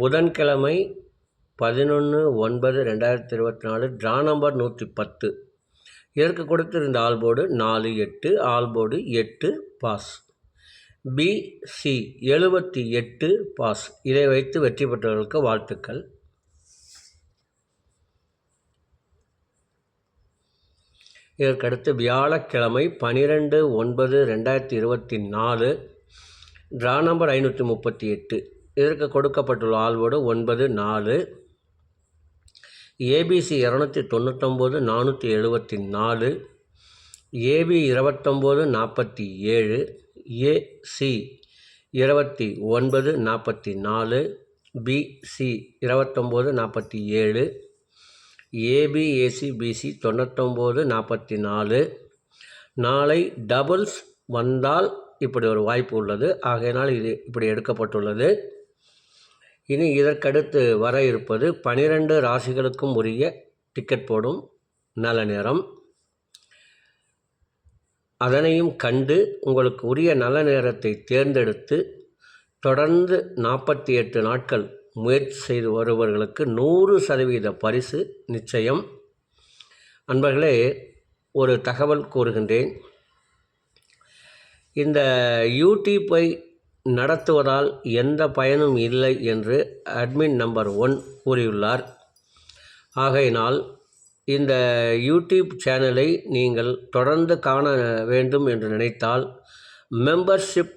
புதன்கிழமை பதினொன்று ஒன்பது ரெண்டாயிரத்தி இருபத்தி நாலு ட்ரா நம்பர் நூற்றி பத்து. இதற்கு கொடுத்திருந்த ஆல்போர்டு நாலு எட்டு ஆல்போர்டு எட்டு பாஸ் பிசி எழுபத்தி எட்டு பாஸ் இதை வைத்து வெற்றி பெற்றவர்களுக்கு வாழ்த்துக்கள். இதற்கடுத்து வியாழக்கிழமை பனிரெண்டு ஒன்பது ரெண்டாயிரத்தி இருபத்தி நாலு ட்ரா நம்பர் ஐநூற்றி முப்பத்தி எட்டு. இதற்கு கொடுக்கப்பட்டுள்ள ஆல்வோடு ஒன்பது நாலு. ஏபிசி இரநூத்தி தொண்ணூத்தொம்போது நானூற்றி எழுபத்தி நாலு ஏபி இருபத்தொம்போது நாற்பத்தி ஏழு ஏசி இருபத்தி ஒன்பது நாற்பத்தி நாலு பிசி இருபத்தொம்போது நாற்பத்தி ஏழு ஏபிஏசி பிசி தொண்ணூத்தொம்போது நாற்பத்தி நாலு நாளை டபுள்ஸ் வந்தால் இப்படி ஒரு வாய்ப்பு உள்ளது. ஆகையினால் இது இப்படி எடுக்கப்பட்டுள்ளது. இனி இதற்கடுத்து வர இருப்பது பனிரெண்டு ராசிகளுக்கும் உரிய டிக்கெட் போடும் நல்ல நேரம். அதனையும் கண்டு உங்களுக்கு உரிய நல்ல நேரத்தை தேர்ந்தெடுத்து தொடர்ந்து நாற்பத்தி எட்டு நாட்கள் முயற்சி செய்து வருபவர்களுக்கு நூறு சதவீத பரிசு நிச்சயம். அன்பர்களே ஒரு தகவல் கூறுகின்றேன். இந்த யூடியூப்பை நடத்துவதால் எந்த பயனும் இல்லை என்று அட்மின் நம்பர் ஒன் கூறியுள்ளார். ஆகையினால் இந்த யூடியூப் சேனலை நீங்கள் தொடர்ந்து காண வேண்டும் என்று நினைத்தால் மெம்பர்ஷிப்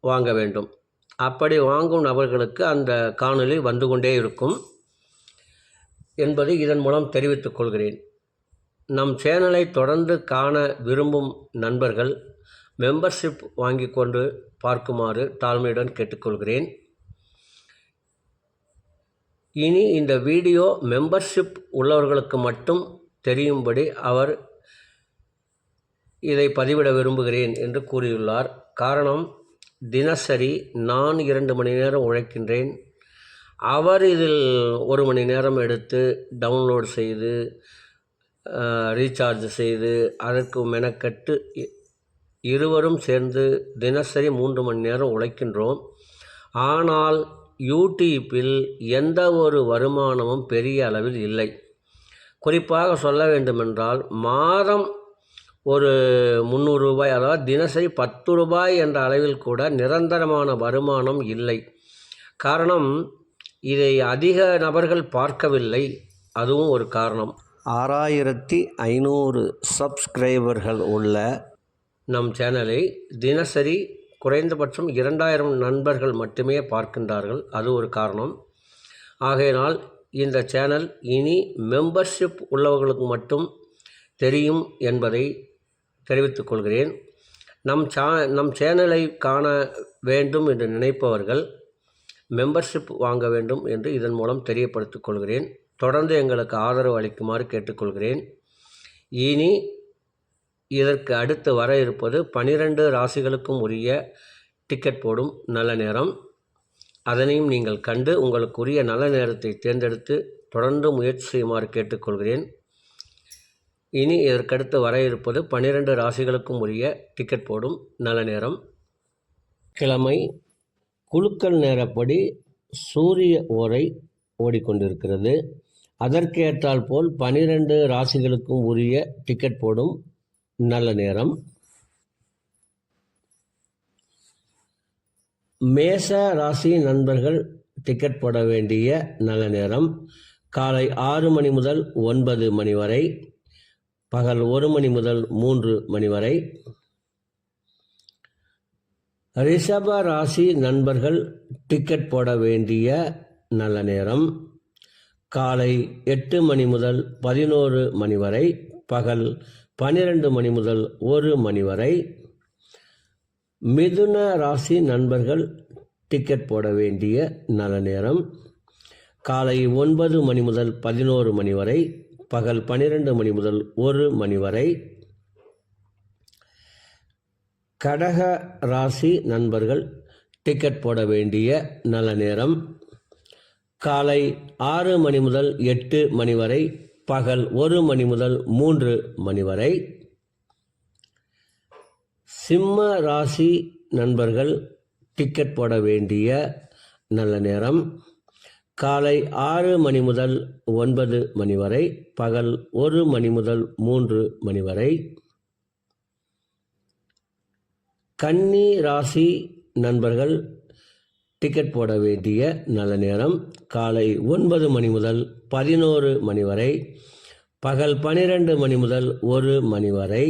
வாங்க வேண்டும். அப்படி வாங்கும் நபர்களுக்கு அந்த காணொலி வந்து கொண்டே இருக்கும் என்பதை இதன் மூலம் தெரிவித்துக் கொள்கிறேன். நம் சேனலை தொடர்ந்து காண விரும்பும் நண்பர்கள் மெம்பர்ஷிப் வாங்கி கொண்டு பார்க்குமாறு தாழ்மையுடன் கேட்டுக்கொள்கிறேன். இனி இந்த வீடியோ மெம்பர்ஷிப் உள்ளவர்களுக்கு மட்டும் தெரியும்படி அவர் இதை பதிவிட விரும்புகிறேன் என்று கூறியுள்ளார். காரணம் தினசரி நான் இரண்டு மணி நேரம் உழைக்கின்றேன். அவர் இதில் ஒரு மணி நேரம் எடுத்து டவுன்லோட் செய்து ரீசார்ஜ் செய்து அதற்கு மெனக்கட்டு இருவரும் சேர்ந்து தினசரி மூன்று மணி நேரம் உழைக்கின்றோம். ஆனால் யூடியூப்பில் எந்த ஒரு வருமானமும் பெரிய அளவில் இல்லை. குறிப்பாக சொல்ல வேண்டுமென்றால் மாதம் ஒரு முந்நூறு ரூபாய் அதாவது தினசரி பத்து ரூபாய் என்ற அளவில் கூட நிரந்தரமான வருமானம் இல்லை. காரணம் இதை அதிக நபர்கள் பார்க்கவில்லை. அதுவும் ஒரு காரணம். ஆறாயிரத்தி ஐநூறு சப்ஸ்கிரைபர்கள் உள்ள நம் சேனலை தினசரி குறைந்தபட்சம் இரண்டாயிரம் நண்பர்கள் மட்டுமே பார்க்கின்றார்கள். அது ஒரு காரணம். ஆகையினால் இந்த சேனல் இனி மெம்பர்ஷிப் உள்ளவர்களுக்கு மட்டும் தெரியும் என்பதை தெரிவித்துக் கொள்கிறேன். நம் சா நம் சேனலை காண வேண்டும் என்று நினைப்பவர்கள் மெம்பர்ஷிப் வாங்க வேண்டும் என்று இதன் மூலம் தெரியப்படுத்திக் கொள்கிறேன். தொடர்ந்து எங்களுக்கு ஆதரவு அளிக்குமாறு கேட்டுக்கொள்கிறேன் இனி இதற்கு அடுத்து வர இருப்பது பனிரெண்டு ராசிகளுக்கும் உரிய டிக்கெட் போடும் நல்ல நேரம். அதனையும் நீங்கள் கண்டு உங்களுக்குரிய நல்ல நேரத்தை தேர்ந்தெடுத்து தொடர்ந்து முயற்சி செய்யுமாறு கேட்டுக்கொள்கிறேன். இனி இதற்கடுத்து வர இருப்பது பன்னிரெண்டு ராசிகளுக்கும் உரிய டிக்கெட் போடும் நல்ல நேரம். கிழமை குழுக்கள் நேரப்படி சூரிய ஓரை ஓடிக்கொண்டிருக்கிறது. அதற்கேற்றால் போல் பனிரெண்டு ராசிகளுக்கும் உரிய டிக்கெட் போடும் நல்ல நேரம். மேச ராசி நண்பர்கள் டிக்கெட் போட வேண்டிய நல்ல நேரம். காலை ஆறு மணி முதல் ஒன்பது மணி வரை. பகல் ஒரு மணி முதல் மூன்று மணி வரை. ரிஷப ராசி நண்பர்கள் டிக்கெட் போட வேண்டிய நல்ல நேரம். காலை எட்டு மணி முதல் பதினோரு மணி வரை. பகல் பன்னிரண்டு மணி முதல் ஒரு மணி வரை மிதுன ராசி நண்பர்கள் டிக்கெட் போட வேண்டிய நல்ல நேரம். காலை ஒன்பது மணி முதல் பதினோரு மணி வரை பகல் பன்னிரெண்டு மணி முதல் ஒரு மணி வரை. கடக ராசி நண்பர்கள் டிக்கெட் போட வேண்டிய நல்ல நேரம். காலை ஆறு மணி முதல் எட்டு மணி வரை பகல் ஒரு மணி முதல் மூன்று மணி வரை. சிம்ம ராசி நண்பர்கள் டிக்கெட் போட வேண்டிய நல்ல நேரம். காலை ஆறு மணி முதல் ஒன்பது மணி வரை பகல் ஒரு மணி முதல் மூன்று மணி வரை. கன்னி ராசி நண்பர்கள் டிக்கெட் போட வேண்டிய நல்ல நேரம். காலை ஒன்பது மணி முதல் பதினோரு மணி வரை பகல் பனிரெண்டு மணி முதல் ஒரு மணி வரை.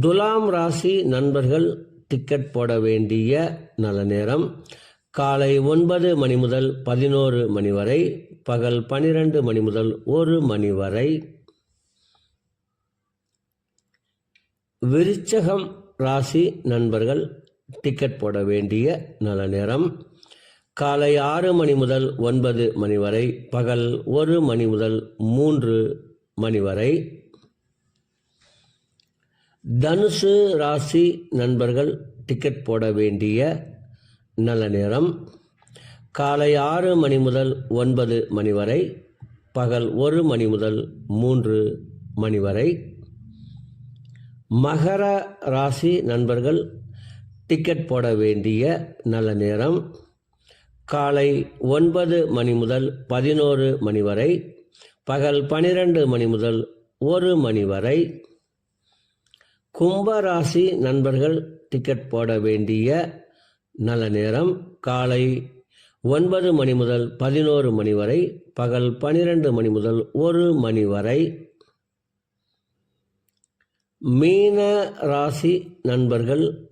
துலாம் ராசி நண்பர்கள் டிக்கெட் போட வேண்டிய நல்ல நேரம். காலை ஒன்பது மணி முதல் பதினோரு மணி வரை பகல் பனிரெண்டு மணி முதல் ஒரு மணி வரை. விருச்சகம் ராசி நண்பர்கள் டிக்கெட் போட வேண்டிய நல்ல நேரம் காலை ஆறு மணி முதல் ஒன்பது மணி வரை பகல் ஒரு மணி முதல் மூன்று மணி வரை. தனுசு ராசி நண்பர்கள் டிக்கெட் போட வேண்டிய நல்ல நேரம் காலை ஆறு மணி முதல் ஒன்பது மணி வரை பகல் ஒரு மணி முதல் மூன்று மணி வரை. மகர ராசி நண்பர்கள் டிக்கெட் போட வேண்டிய நல்ல நேரம். காலை ஒன்பது மணி முதல் பதினோரு மணி வரை பகல் பனிரெண்டு மணி முதல் ஒரு மணி வரை. கும்பராசி நண்பர்கள் டிக்கெட் போட வேண்டிய நல்ல நேரம். காலை ஒன்பது மணி முதல் பதினோரு மணி வரை பகல் பனிரெண்டு மணி முதல் ஒரு மணி வரை. மீன ராசி நண்பர்கள்